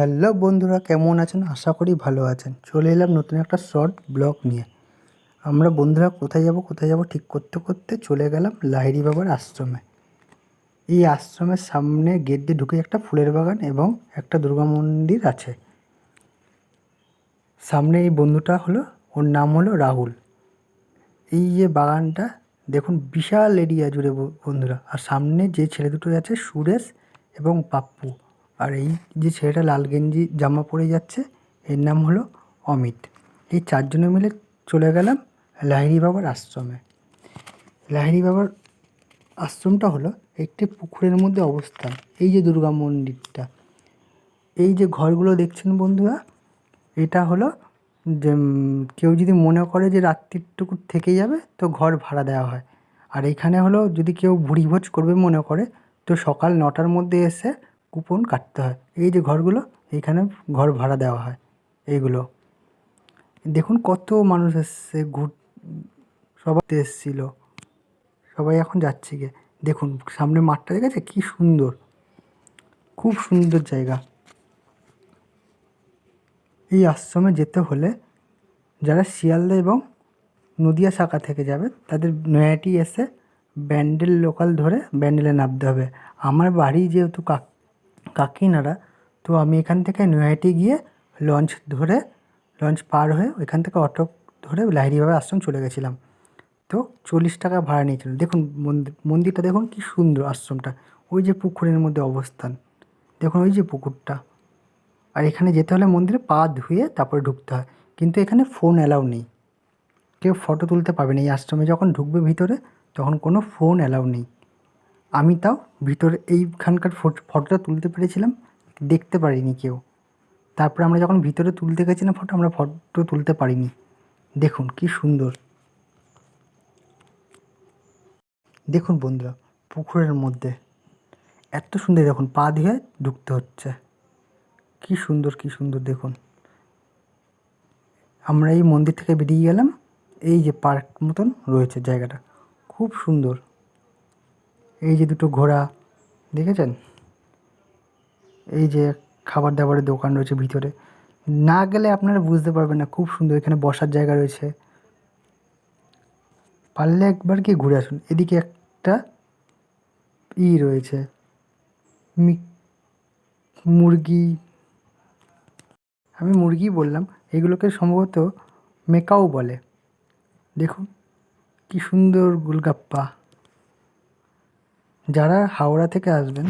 Hello বন্ধুরা, কেমন আছেন? আশা করি ভালো আছেন। চলে এলাম নতুন একটা শর্ট ব্লগ নিয়ে। আমরা বন্ধুরা কোথায় যাব কোথায় যাব ঠিক করতে করতে চলে গেলাম লাহিড়ি বাবার আশ্রমে। এই আশ্রমের সামনে গেট দিয়ে ঢুকে একটা ফুলের বাগান এবং একটা দুর্গা মন্দির আছে। সামনে এই বন্ধুটা হলো, ওর নাম হলো রাহুল। এই যে বাগানটা, দেখুন বিশাল এরিয়া জুড়ে বন্ধুরা। আর সামনে যে ছেলে দুটো আছে, সুরেশ এবং পাপ্পু। আর এই যে ছেলেটা লাল গেঞ্জি, জামা পরে যাচ্ছে, এর নাম হলো অমিত। এই চারজনে মিলে চলে গেলাম লাহিড়ি বাবার আশ্রমে। লাহিড়ি বাবার আশ্রমটা হলো একটি পুকুরের মধ্যে অবস্থান, এই যে দুর্গা মন্দিরটা। এই যে ঘরগুলো দেখছেন বন্ধুরা, এটা হলো যে কেউ যদি মনে করে যে রাত্রিটুকু থেকে যাবে, তো ঘর ভাড়া দেওয়া হয়। আর এখানে হলো যদি কেউ ভুড়িভোজ করবে মনে করে, তো সকাল নটার মধ্যে এসে কুপন কাটতে হয়। এই যে ঘরগুলো, এইখানে ঘর ভাড়া দেওয়া হয়। এইগুলো। দেখুন কত মানুষ এসছে, ঘুর, সবাই এসেছিল। সবাই এখন যাচ্ছে গিয়ে। দেখুন, সামনে মাঠটা দেখেছে? কি সুন্দর। খুব সুন্দর জায়গা। এই আশ্রমে যেতে হলে যারা শিয়ালদা এবং নদিয়া শাখা থেকে যাবে, তাদের নয়াটি এসে ব্যান্ডেল লোকাল ধরে ব্যান্ডেলে নামতে হবে। আমার বাড়ি যেহেতু কাক কাকিনাড়া। তো আমি এখান থেকে নয়াটি গিয়ে লঞ্চ ধরে লঞ্চ পার হয়ে ওইখান থেকে অটো ধরে লাহিড়িভাবে আশ্রম চলে গেছিলাম। তো চল্লিশ টাকা ভাড়া নিয়েছিল দেখুন মন্দির মন্দিরটা দেখুন কি সুন্দর আশ্রমটা। ওই যে পুকুরের মধ্যে অবস্থান। দেখুন ওই যে পুকুরটা। আর এখানে যেতে হলে মন্দিরে পা ধুয়ে তারপরে ঢুকতে হয়। কিন্তু এখানে ফোন অ্যালাউ নেই। কেউ ফটো তুলতে পারবে না। এই আশ্রমে যখন ঢুকবে ভিতরে, তখন কোনো ফোন অ্যালাউ নেই। আমি তাও ভিতরে এইখানকার ফটো, ফটোটা তুলতে পেরেছিলাম, দেখতে পারিনি কেউ। তারপরে আমরা যখন ভিতরে তুলতে গেছিলাম ফটো, আমরা ফটো তুলতে পারিনি। দেখুন কি সুন্দর। দেখুন বন্ধুরা, পুকুরের মধ্যে। এত সুন্দর, দেখুন, পা দিয়ে ঢুকতে হচ্ছে। কি সুন্দর কি সুন্দর, দেখুন। আমরা এই মন্দির থেকে বেরিয়ে গেলাম, এই যে পার্ক মতন রয়েছে জায়গাটা। খুব সুন্দর। এই যে দুটো ঘোড়া, দেখেছেন? এই যে খাবার দাবারের দোকান রয়েছে ভিতরে। না গেলে আপনারা বুঝতে পারবেন না, খুব সুন্দর, এখানে বসার জায়গা রয়েছে। পারলে একবার কি ঘুরে আসুন। এদিকে একটা ই রয়েছে মুরগি। আমি মুরগি বললাম, এগুলোকে সম্ভবত মেকাও বলে। দেখুন, কি সুন্দর গোলগাপ্পা। যারা হাওড়া থেকে আসবেন